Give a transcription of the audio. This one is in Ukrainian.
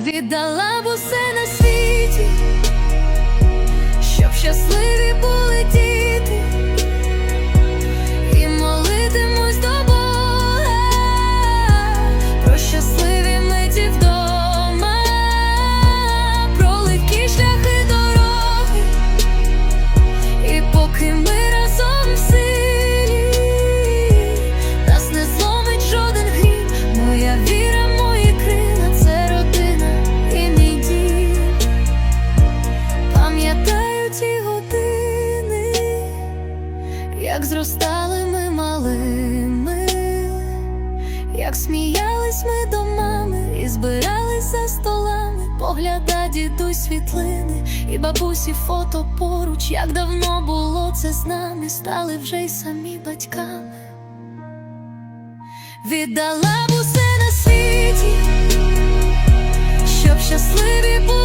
віддала б усе на світі, як зростали ми малими, як сміялись ми до мами і збирались за столами, погляда дідусь світлини і бабусі фото поруч, як давно було це з нами, стали вже й самі батьками. Віддала б усе на світі, щоб щасливо